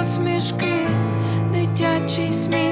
посмішки, дитячий сміх.